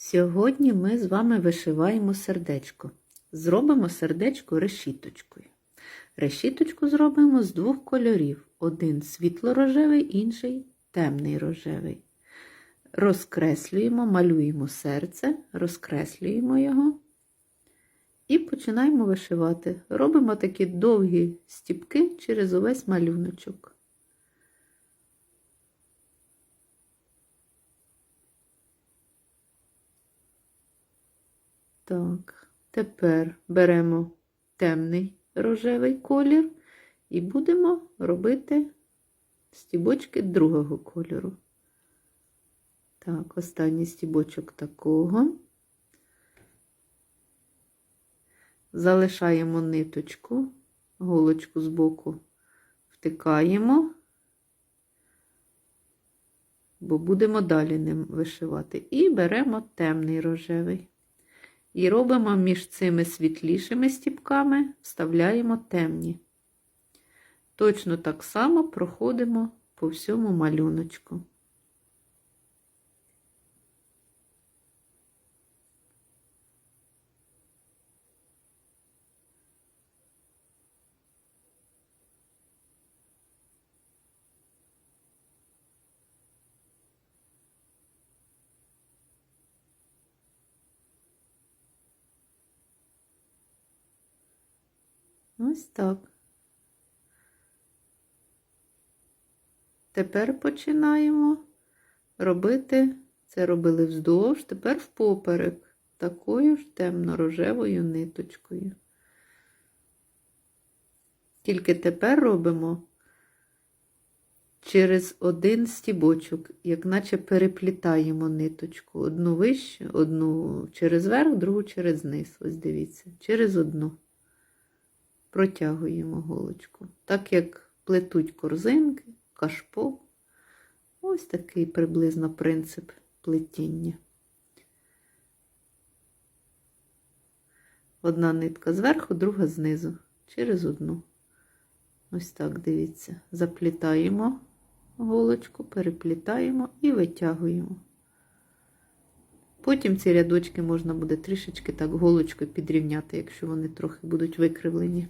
Сьогодні ми з вами вишиваємо сердечко. Зробимо сердечко решіточкою. Решіточку зробимо з двох кольорів: один світло-рожевий, інший темний рожевий. Розкреслюємо, малюємо серце, розкреслюємо його і починаємо вишивати. Робимо такі довгі стіпки через увесь малюночок. Так, тепер беремо темний рожевий колір і будемо робити стібочки другого кольору. Так, останній стібочок такого. Залишаємо ниточку, голочку збоку втикаємо, бо будемо далі ним вишивати. І беремо темний рожевий. І робимо між цими світлішими стіпками, вставляємо темні. Точно так само проходимо по всьому малюночку. Ось так. Тепер починаємо робити, це робили вздовж, тепер впоперек, такою ж темно-рожевою ниточкою. Тільки тепер робимо через один стібочок, як наче переплітаємо ниточку. Одну вище, одну через верх, другу через низ. Ось дивіться, через одну протягуємо голочку. Так як плетуть корзинки, кашпо. Ось такий приблизно принцип плетіння. Одна нитка зверху, друга знизу, через одну. Ось так, дивіться, заплітаємо голочку, переплітаємо і витягуємо. Потім ці рядочки можна буде трішечки так голочкою підрівняти, якщо вони трохи будуть викривлені.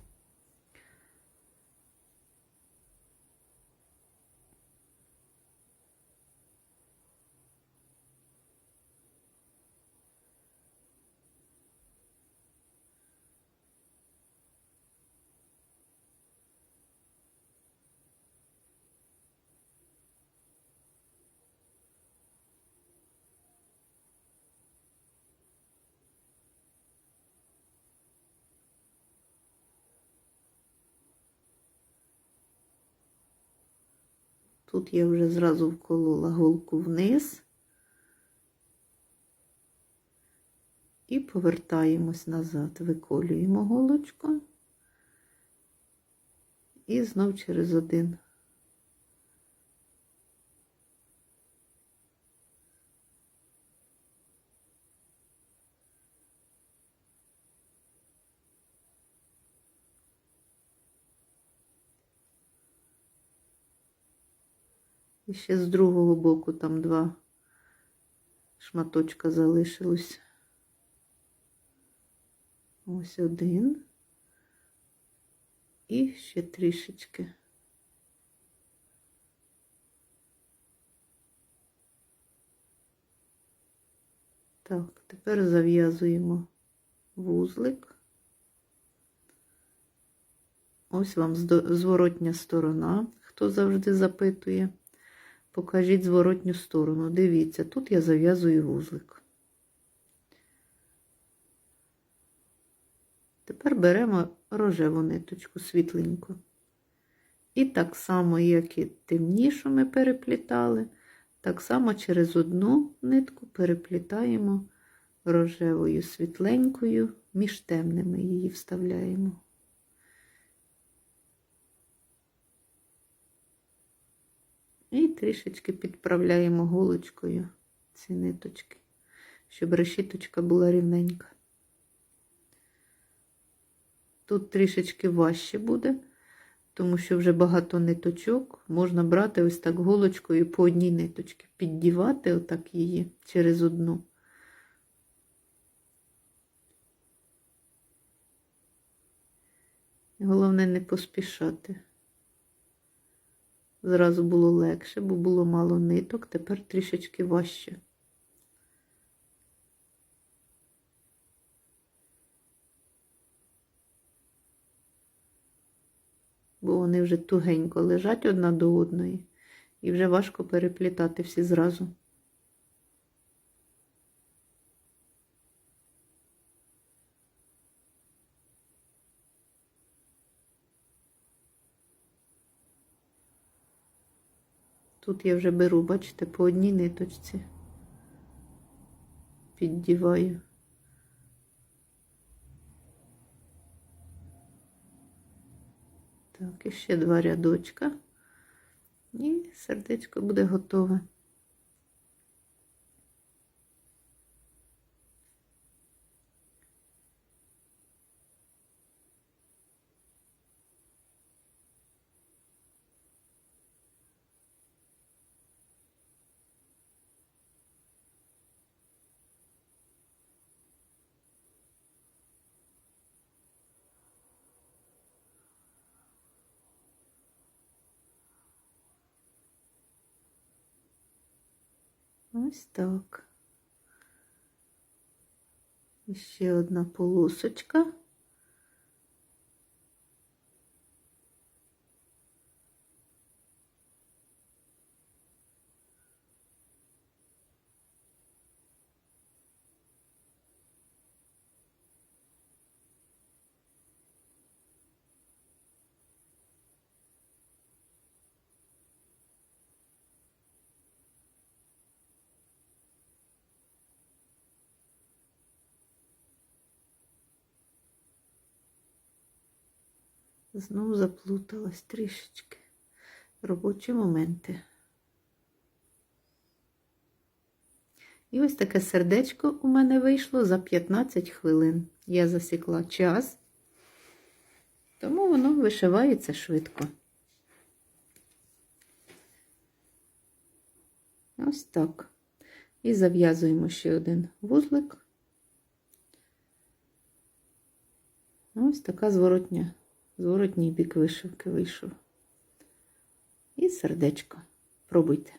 Тут я вже зразу вколола голку вниз і повертаємось назад, виколюємо голочку і знов через один. І ще з другого боку там два шматочка залишилось. Ось один. І ще трішечки. Так, тепер зав'язуємо вузлик. Ось вам зворотня сторона, хто завжди запитує. Покажіть зворотню сторону. Дивіться, тут я зав'язую вузлик. Тепер беремо рожеву ниточку світленьку. І так само, як і темнішу ми переплітали, так само через одну нитку переплітаємо рожевою світленькою, між темними її вставляємо. І трішечки підправляємо голочкою ці ниточки, щоб решіточка була рівненька. Тут трішечки важче буде, тому що вже багато ниточок. Можна брати ось так голочкою по одній ниточці, піддівати отак її через одну. Головне не поспішати. Зразу було легше, бо було мало ниток, тепер трішечки важче. Бо вони вже тугенько лежать одна до одної, і вже важко переплітати всі зразу. Тут я вже беру, бачите, по одній ниточці. Піддіваю. Так, і ще два рядочка. І сердечко буде готове. Ось так. І ще одна полосочка. Знову заплуталась трішечки. Робочі моменти. І ось таке сердечко у мене вийшло за 15 хвилин. Я засікла час, тому воно вишивається швидко. Ось так. І зав'язуємо ще один вузлик. Ось така зворотня, зворотній бік вишивки вийшов. І сердечко. Пробуйте.